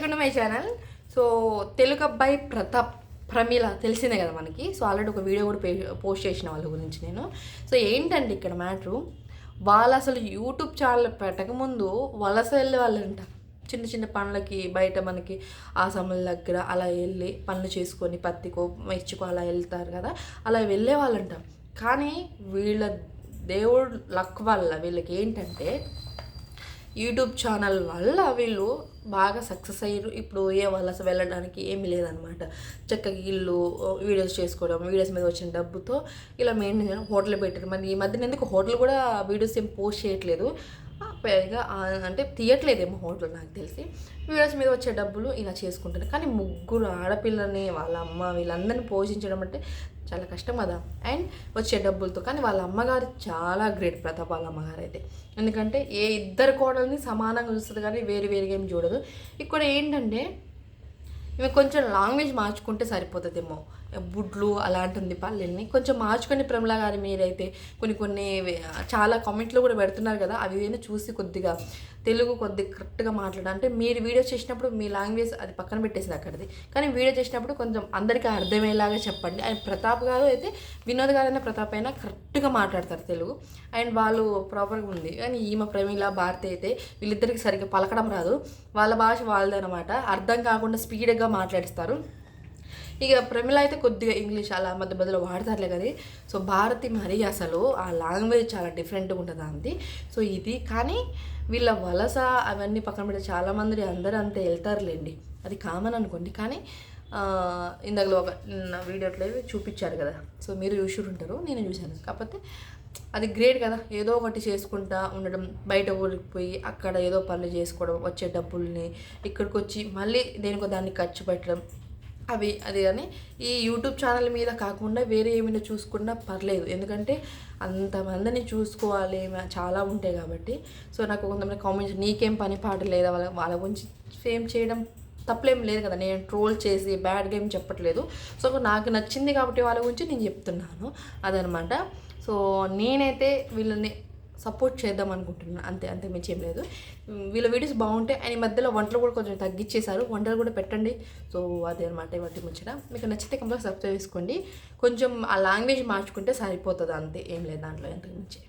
Welcome to my channel so Telugu అబ్బాయి ప్రతాప్ ప్రమీల తెలిసిందే కదా మనకి. సో ఆల్రెడీ ఒక వీడియో కూడా పే- పోస్ట్ చేసిన వాళ్ళ గురించి నేను. సో ఏంటంటే ఇక్కడ మ్యాటరు వాళ్ళు అసలు యూట్యూబ్ ఛానల్ పెట్టకముందు వలస వెళ్ళే వాళ్ళంట. చిన్న చిన్న పనులకి బయట మనకి ఆ సమయం దగ్గర అలా వెళ్ళి పనులు చేసుకొని పత్తికో మెచ్చుకో అలా వెళ్తారు కదా. అలా వెళ్ళే వాళ్ళంట. కానీ వీళ్ళ దేవుడు లక్ వల్ల వీళ్ళకి ఏంటంటే యూట్యూబ్ ఛానల్ వల్ల వీళ్ళు బాగా సక్సెస్ అయ్యారు. ఇప్పుడు ఏ వలస వెళ్ళడానికి ఏమీ లేదనమాట చక్కగా ఇల్లు వీడియోస్ చేసుకోవడం వీడియోస్ మీద వచ్చిన డబ్బుతో ఇలా మెయింటైన్ చేయడం హోటల్ పెట్టారు మరి ఈ మధ్యన ఎందుకు హోటల్ కూడా వీడియోస్ ఏం పోస్ట్ చేయట్లేదు? పెద్దగా అంటే తీయట్లేదేమో హోటల్ నాకు తెలిసి. వీడియోస్ మీద వచ్చే డబ్బులు ఇలా చేసుకుంటారు కానీ ముగ్గురు ఆడపిల్లని వాళ్ళ అమ్మ వీళ్ళందరినీ పోషించడం అంటే చాలా కష్టం కదా. అండ్ వచ్చే డబ్బులతో. కానీ వాళ్ళ అమ్మగారు చాలా గ్రేట్ ప్రతాప్ వాళ్ళ అమ్మగారు అయితే ఎందుకంటే ఏ ఇద్దరు కోడల్ని సమానంగా చూస్తుంది కానీ వేరు వేరుగా ఏం చూడదు. ఇక్కడ ఏంటంటే ఇవి కొంచెం లాంగ్వేజ్ మార్చుకుంటే సరిపోతుందేమో. బుడ్లు అలాంటిది పల్లెల్ని కొంచెం మార్చుకొని ప్రమిళ గారి మీరైతే. కొన్ని కొన్ని చాలా కామెంట్లు కూడా పెడుతున్నారు కదా అవి ఏమైనా చూసి కొద్దిగా తెలుగు కొద్దిగా కరెక్ట్గా మాట్లాడాలి అంటే మీరు వీడియో చేసినప్పుడు మీ లాంగ్వేజ్ అది పక్కన పెట్టేసింది అక్కడిది. కానీ వీడియో చేసినప్పుడు కొంచెం అందరికీ అర్థమయ్యేలాగా చెప్పండి. అండ్ ప్రతాప్ గారు అయితే వినోద్ గారైనా ప్రతాప్ అయినా కరెక్ట్గా మాట్లాడతారు తెలుగు. అండ్ వాళ్ళు ప్రాపర్గా ఉంది. కానీ ఈమె ప్రమీల భారతి అయితే వీళ్ళిద్దరికి సరిగ్గా పలకడం రాదు. వాళ్ళ భాష వాళ్ళదనమాట. అర్థం కాకుండా స్పీడ్గా మాట్లాడిస్తారు. ఇక ప్రమిళ అయితే కొద్దిగా ఇంగ్లీష్ అలా మధ్య మధ్యలో వాడతారులే కదా సో భారతి మరి అసలు ఆ లాంగ్వేజ్ చాలా డిఫరెంట్గా ఉంటుంది అంది. సో ఇది కానీ వీళ్ళ వలస అవన్నీ పక్కన పెడితే చాలామంది అందరూ అంతే వెళ్తారులేండి. అది కామన్ అనుకోండి కానీ ఇందాకలో ఒక నిన్న వీడియోలో చూపించారు కదా. సో మీరు చూసి ఉంటారు నేను చూశాను. కాకపోతే అది గ్రేట్ కదా. ఏదో ఒకటి చేసుకుంటా ఉండడం బయట ఊరికి పోయి అక్కడ ఏదో పనులు చేసుకోవడం వచ్చే డబ్బుల్ని ఇక్కడికి వచ్చి మళ్ళీ దేనికో దాన్ని ఖర్చు పెట్టడం. అవి అది కానీ ఈ యూట్యూబ్ ఛానల్ మీద కాకుండా వేరే ఏమైనా చూసుకున్నా పర్లేదు. ఎందుకంటే అంతమందిని చూసుకోవాలి చాలా ఉంటాయి కాబట్టి. సో నాకు కొంతమంది కామెంట్స్ నీకేం పని పాట లేదా? వాళ్ళ వాళ్ళ గురించి ఫేమ్ చేయడం తప్పులేం లేదు కదా. నేను ట్రోల్ చేసి బ్యాడ్ గేమ్ చెప్పట్లేదు. సో నాకు నచ్చింది కాబట్టి వాళ్ళ గురించి నేను చెప్తున్నాను. అదనమాట. సో నేనైతే వీళ్ళని సపోర్ట్ చేద్దాం అనుకుంటున్నాను అంతే అంతే మించి ఏం లేదు. వీళ్ళ వీడియోస్ బాగుంటాయి ఆయన మధ్యలో వంటలు కూడా కొంచెం తగ్గించేశారు వంటలు కూడా పెట్టండి. సో అదే అనమాట ఇవన్నీ ముచ్చట. మీకు నచ్చితే కంపల్సరీ సబ్స్క్రైబ్ చేసుకోండి. కొంచెం ఆ లాంగ్వేజ్ మార్చుకుంటే సరిపోతుంది అంతే. ఏం లేదు దాంట్లో ఎంత మించి.